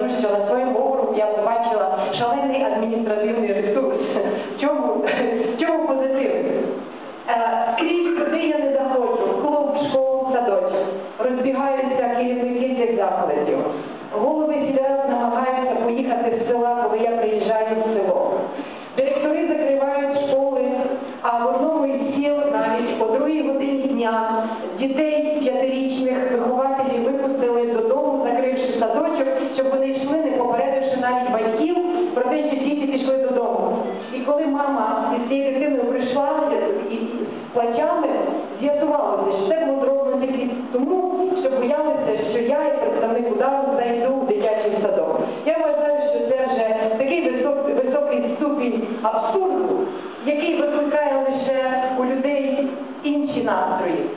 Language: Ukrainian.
Що на своєму округу я побачила шалений адміністративний ресурс. В чому, в чому позитив? Е, Скрізь, куди я не заходжу, клуб, школу, садочок, розбігаються керівники цих закладів. Голови сіл намагаються поїхати з села, коли я приїжджаю в село. Директори закривають школи, а в одному із сіл навіть о другій годині дня дітей про те, що діти пішли додому. І коли мама із цією дитиною прийшла і з плачами, з'ясувалося, що це було зроблено тільки тому, що боялися, що я як представник удару зайду в дитячий садок. Я вважаю, що це вже такий високий, високий ступінь абсурду, який викликає лише у людей інші настрої.